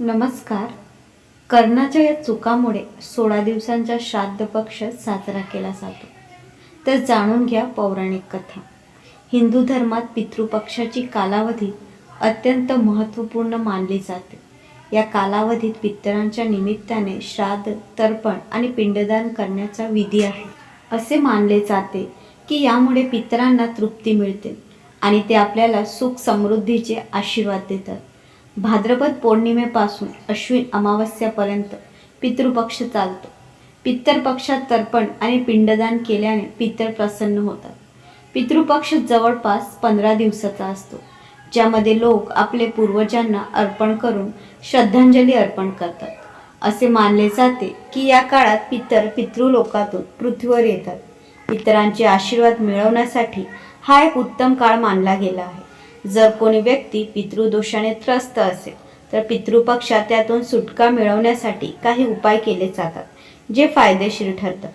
नमस्कार. कर्णाच्या या चुकामुळे सोळा दिवसांचा श्राद्ध पक्ष साजरा केला जातो. तर जाणून घ्या पौराणिक कथा. हिंदू धर्मात पितृपक्षाची कालावधी अत्यंत महत्त्वपूर्ण मानली जाते. या कालावधीत पितरांच्या निमित्ताने श्राद्ध तर्पण आणि पिंडदान करण्याचा विधी आहे. असे मानले जाते की यामुळे पितरांना तृप्ती मिळते आणि ते आपल्याला सुख समृद्धीचे आशीर्वाद देतात. भाद्रपद पौर्णिमेपासून अश्विन अमावस्यापर्यंत पितृपक्ष चालतो. पित्तर पक्षात तर्पण आणि पिंडदान केल्याने पितर प्रसन्न होतात. पितृपक्ष जवळपास पंधरा दिवसाचा असतो ज्यामध्ये लोक आपले पूर्वजांना अर्पण करून श्रद्धांजली अर्पण करतात. असे मानले जाते की या काळात पितर पितृलोकातून पृथ्वीवर येतात. पितरांचे आशीर्वाद मिळवण्यासाठी हा एक उत्तम काळ मानला गेला आहे. जर कोणी व्यक्ती पितृदोषाने त्रस्त असेल तर पितृपक्षात त्यातून सुटका मिळवण्यासाठी काही उपाय केले जातात जे फायदेशीर ठरतात.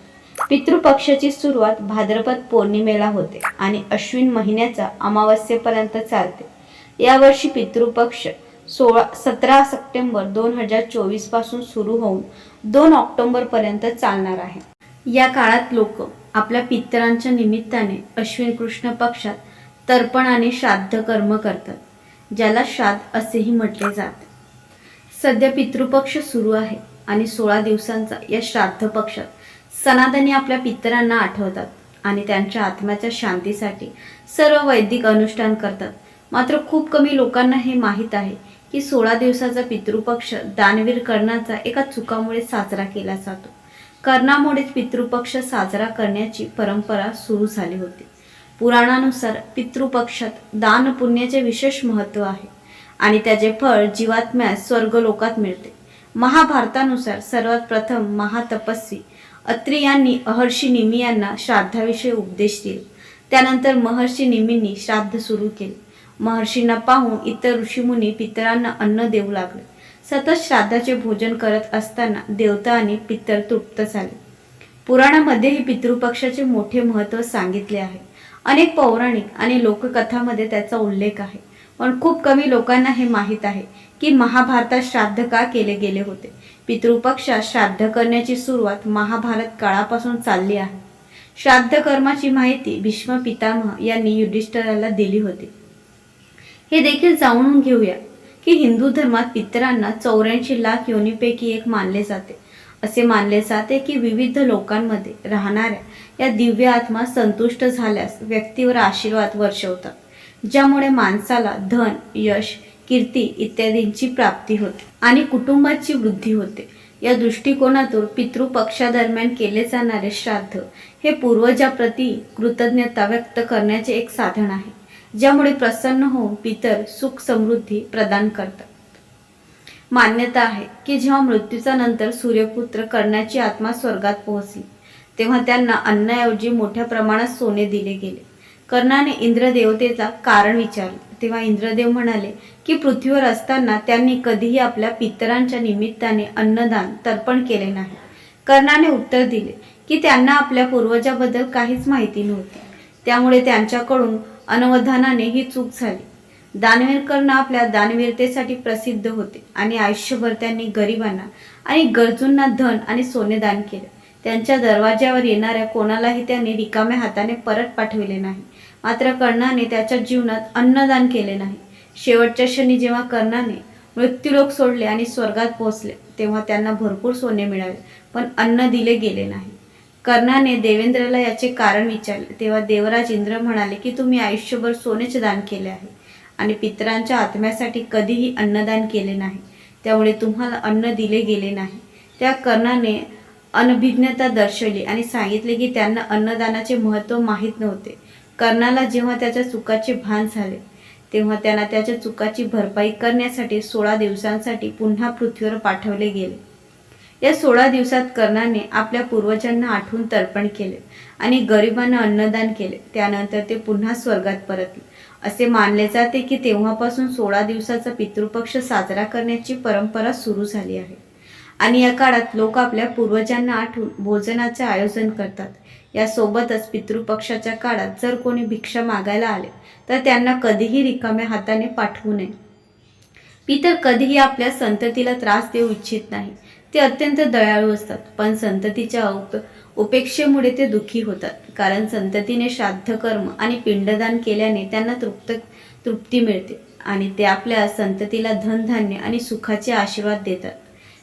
पितृपक्षाची सुरुवात भाद्रपद पौर्णिमेला होते आणि अश्विन महिन्याचा अमावस्येपर्यंत चालते. यावर्षी पितृपक्ष सोळा सतरा सप्टेंबर दोन हजार चोवीसपासून सुरू होऊन दोन ऑक्टोबरपर्यंत चालणार आहे. या काळात लोक आपल्या पितरांच्या निमित्ताने अश्विन कृष्ण पक्षात तर्पणाने श्राद्ध कर्म करतात ज्याला श्राद्ध असेही म्हटले जाते. सध्या पितृपक्ष सुरू आहे आणि सोळा दिवसांचा या श्राद्ध पक्षात सनातनी आपल्या पितरांना आठवतात आणि त्यांच्या आत्म्याच्या शांतीसाठी सर्व वैदिक अनुष्ठान करतात. मात्र खूप कमी लोकांना हे माहीत आहे की सोळा दिवसाचा पितृपक्ष दानवीर कर्णाचा एका चुकामुळे साजरा केला जातो. कर्णामुळेच पितृपक्ष साजरा करण्याची परंपरा सुरू झाली होती. पुराणानुसार पितृपक्षात दान पुण्याचे विशेष महत्त्व आहे. आणि त्याचे फळ जीवात्म्यास स्वर्गलोकात मिळते. महाभारतानुसार सर्वात प्रथम महातपस्वी अत्री यांनी अहर्षी निमी यांना श्राद्धाविषयी उपदेश दिले. त्यानंतर महर्षी निमींनी श्राद्ध सुरू केले. महर्षींना पाहून इतर ऋषीमुनी पितरांना अन्न देऊ लागले. सतत श्राद्धाचे भोजन करत असताना देवता आणि पितर तृप्त झाले. पुराणामध्येही पितृपक्षाचे मोठे महत्त्व सांगितले आहे. अनेक पौराणिक आणि लोककथामध्ये त्याचा उल्लेख आहे. पण खूप कमी लोकांना हे माहीत आहे की महाभारतात श्राद्ध का केले गेले होते? पितृपक्षात श्राद्ध करण्याची सुरुवात महाभारत काळापासून चालली आहे. श्राद्ध कर्माची माहिती भीष्म पितामह यांनी युधिष्ठराला दिली होती. हे देखील जाणून घेऊया की हिंदू धर्मात पितरांना चौऱ्याऐंशी लाख योनीपैकी एक मानले जाते. असे मानले जाते की विविध लोकांमध्ये राहणाऱ्या या दिव्य आत्मा संतुष्ट झाल्यास व्यक्तीवर आशीर्वाद वर्षवतात ज्यामुळे माणसाला धन यश कीर्ती इत्यादींची प्राप्ती होते आणि कुटुंबाची वृद्धी होते. या दृष्टिकोनातून पितृपक्षादरम्यान केले जाणारे श्राद्ध हे पूर्वजाप्रती कृतज्ञता व्यक्त करण्याचे एक साधन आहे ज्यामुळे प्रसन्न होऊन पितर सुख समृद्धी प्रदान करतात. मान्यता आहे की जेव्हा मृत्यूचा नंतर सूर्यपुत्र कर्णाची आत्मा स्वर्गात पोहोचली तेव्हा त्यांना अन्नाऐवजी मोठ्या प्रमाणात सोने दिले गेले. कर्णाने इंद्रदेवतेचा कारण विचारले. तेव्हा इंद्रदेव म्हणाले की पृथ्वीवर असताना त्यांनी कधीही आपल्या पितरांच्या निमित्ताने अन्नदान तर्पण केले नाही. कर्णाने उत्तर दिले की त्यांना आपल्या पूर्वजाबद्दल काहीच माहिती नव्हती. त्यामुळे त्यांच्याकडून अनवधानाने ही चूक झाली. दानवीर कर्ण आपल्या दानवीरतेसाठी प्रसिद्ध होते आणि आयुष्यभर त्यांनी गरिबांना आणि गरजूंना धन आणि सोने दान केले. त्यांच्या दरवाज्यावर येणाऱ्या कोणालाही त्यांनी रिकाम्या हाताने परत पाठविले नाही. मात्र कर्णाने त्याच्या जीवनात अन्नदान केले नाही. शेवटच्या क्षणी जेव्हा कर्णाने मृत्यूलोक सोडले आणि स्वर्गात पोहोचले तेव्हा त्यांना भरपूर सोने मिळाले पण अन्न दिले गेले नाही. कर्णाने देवेंद्रला याचे कारण विचारले तेव्हा देवराज इंद्र म्हणाले की तुम्ही आयुष्यभर सोनेचे दान केले आहे. आणि पितरांच्या आत्म्यासाठी कधीही अन्नदान केले नाही. त्यामुळे तुम्हाला अन्न दिले गेले नाही. त्या कर्णाने अनभिज्ञता दर्शवली आणि सांगितले की त्यांना अन्नदानाचे महत्त्व माहीत नव्हते. कर्णाला जेव्हा त्याच्या चुकाचे भान झाले तेव्हा त्यांना त्याच्या चुकाची भरपाई करण्यासाठी सोळा दिवसांसाठी पुन्हा पृथ्वीवर पाठवले गेले. या सोळा दिवसात कर्णाने आपल्या पूर्वजांना आठवून तर्पण केले आणि गरिबांना अन्नदान केले. त्यानंतर ते पुन्हा स्वर्गात परतले. असे मानले जाते की तेव्हापासून सोळा दिवसाचा पितृपक्ष साजरा करण्याची परंपरा सुरू झाली आहे. आणि या काळात लोक आपल्या पूर्वजांना आठवून भोजनाचे आयोजन करतात. यासोबतच पितृपक्षाच्या काळात जर कोणी भिक्षा मागायला आले तर त्यांना कधीही रिकाम्या हाताने पाठवू नये. पितर कधीही आपल्या संततीला त्रास देऊ इच्छित नाही. ते अत्यंत दयाळू असतात पण संततीच्या उप उपेक्षेमुळे ते दुःखी होतात. कारण संततीने श्राद्ध कर्म आणि पिंडदान केल्याने त्यांना तृप्त तृप्ती मिळते आणि ते आपल्या संततीला धनधान्य आणि सुखाचे आशीर्वाद देतात.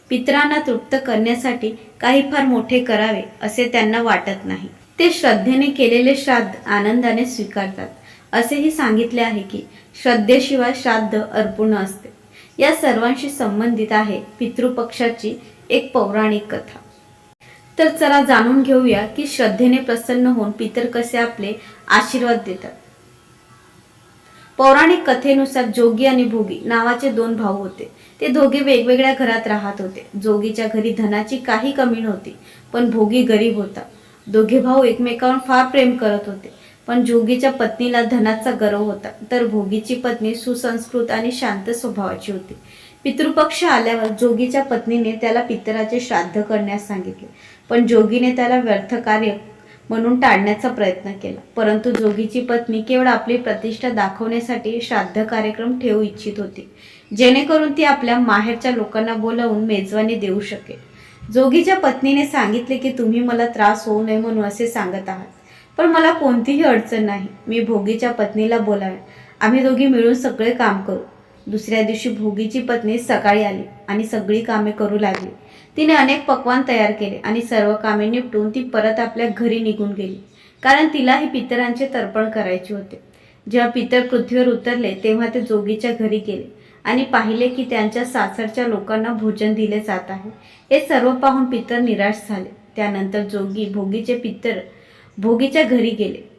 पितरांना तृप्त करण्यासाठी काही फार मोठे करावे असे त्यांना वाटत नाही. ते श्रद्धेने केलेले श्राद्ध आनंदाने स्वीकारतात. असेही सांगितले आहे की श्रद्धेशिवाय श्राद्ध अर्पूर्ण असते. या सर्वांशी संबंधित आहे पितृपक्षाची एक पौराणिक कथा. तर चला जाणून घेऊया की श्रद्धेने प्रसन्न होऊन पितर कसे आपले आशीर्वाद देतात. पौराणिक कथेनुसार जोगी आणि भोगी नावाचे दोन भाऊ होते. ते दोघे वेगवेगळ्या घरात राहत होते. जोगीच्या घरी धनाची काही कमी नव्हती पण भोगी गरीब होता. दोघे भाऊ एकमेकांवर फार प्रेम करत होते पण जोगीच्या पत्नीला धनाचा गर्व होता. तर भोगीची पत्नी सुसंस्कृत आणि शांत स्वभावाची होती. पितृपक्ष आल्यावर जोगीच्या पत्नीने त्याला पितराचे श्राद्ध करण्यास सांगितले. पण जोगीने त्याला व्यर्थ कार्य म्हणून टाळण्याचा प्रयत्न केला. परंतु जोगीची पत्नी केवळ आपली प्रतिष्ठा दाखवण्यासाठी श्राद्ध कार्यक्रम ठेवू इच्छित होती जेणेकरून ती आपल्या माहेरच्या लोकांना बोलावून मेजवानी देऊ शकेल. जोगीच्या पत्नीने सांगितले की तुम्ही मला त्रास होऊ नये म्हणून असे सांगत आहात पण मला कोणतीही अडचण नाही. मी भोगीच्या पत्नीला बोलावे आम्ही दोघी मिळून सगळे काम करू. दुसऱ्या दिवशी भोगीची पत्नी सकाळी आली आणि सगळी कामे करू लागली. तिने अनेक पक्वान तयार केले आणि सर्व कामे निपटून ती परत आपल्या घरी निघून गेली. कारण तिलाही पितरांचे तर्पण करायचे होते. जेव्हा पितर पृथ्वीवर उतरले तेव्हा ते जोगीच्या घरी गेले आणि पाहिले की त्यांच्या सासरच्या लोकांना भोजन दिले जात आहे. हे सर्व पाहून पितर निराश झाले. त्यानंतर जोगी भोगीचे पितर भोगीच्या घरी गेले.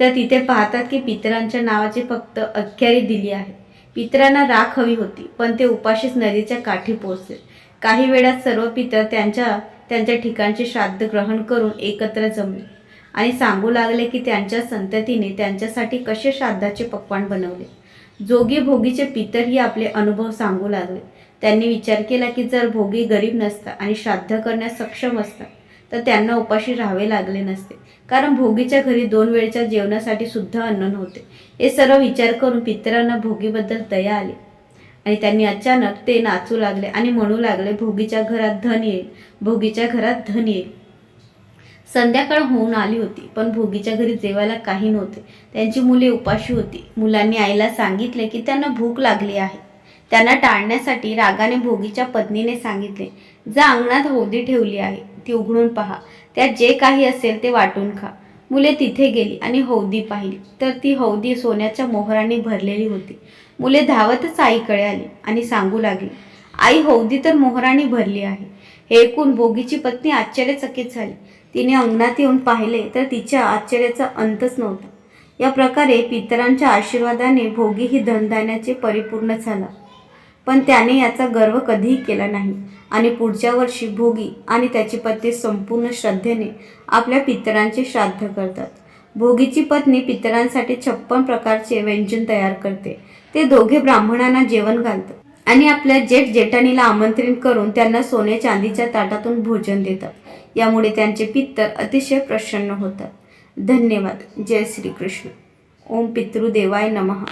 तर तिथे पाहतात की पितरांच्या नावाची फक्त अख्यारी दिली आहे. पितरांना राख हवी होती पण ते उपाशीच नदीच्या काठी पोहोचले. काही वेळात सर्व पितर त्यांच्या त्यांच्या ठिकाणचे श्राद्ध ग्रहण करून एकत्र जमले आणि सांगू लागले की त्यांच्या संततीने त्यांच्यासाठी कसे श्राद्धाचे पक्वान बनवले. जोगी भोगीचे पितरही आपले अनुभव सांगू लागले. त्यांनी विचार केला की जर भोगी गरीब नसता आणि श्राद्ध करण्यास सक्षम असता तर त्यांना उपाशी राहावे लागले नसते. कारण भोगीच्या घरी दोन वेळच्या जेवणासाठी सुद्धा अन्न नव्हते. हे सर्व विचार करून पितरांना भोगीबद्दल दया आली. आणि त्यांनी अचानक ते नाचू लागले आणि म्हणू लागले भोगीच्या घरात धन येईल. भोगीच्या घरात धन येईल. संध्याकाळ होऊन आली होती पण भोगीच्या घरी जेवायला काही नव्हते. त्यांची मुले उपाशी होती. मुलांनी आईला सांगितले की त्यांना भूक लागली आहे. त्यांना टाळण्यासाठी रागाने भोगीच्या पत्नीने सांगितले जा अंगणात होदी ठेवली आहे. ती उघडून पहा. त्यात जे काही असेल ते वाटून खा. मुले तिथे गेली आणि हौदी पाहिली. तर ती हौदी सोन्याच्या मोहराने भरलेली होती. मुले धावतच आईकडे आली आणि सांगू लागली आई हौदी तर मोहराने भरली आहे. हे ऐकून भोगीची पत्नी आश्चर्यचकित झाली. तिने अंगणात येऊन पाहिले तर तिच्या आश्चर्याचा अंतच नव्हता. या प्रकारे पितरांच्या आशीर्वादाने भोगी ही धनधान्याचे परिपूर्ण झाला. पण त्याने याचा गर्व कधीही केला नाही. आणि पुढच्या वर्षी भोगी आणि त्याची पत्नी संपूर्ण श्रद्धेने आपल्या पितरांचे श्राद्ध करतात. भोगीची पत्नी पितरांसाठी छप्पन प्रकारचे व्यंजन तयार करते. ते दोघे ब्राह्मणांना जेवण घालतात आणि आपल्या जेठ जेठानीला आमंत्रित करून त्यांना सोने चांदीच्या ताटातून भोजन देतात. यामुळे त्यांचे पित्तर अतिशय प्रसन्न होतात. धन्यवाद. जय श्रीकृष्ण. ओम पितृदेवाय नमः.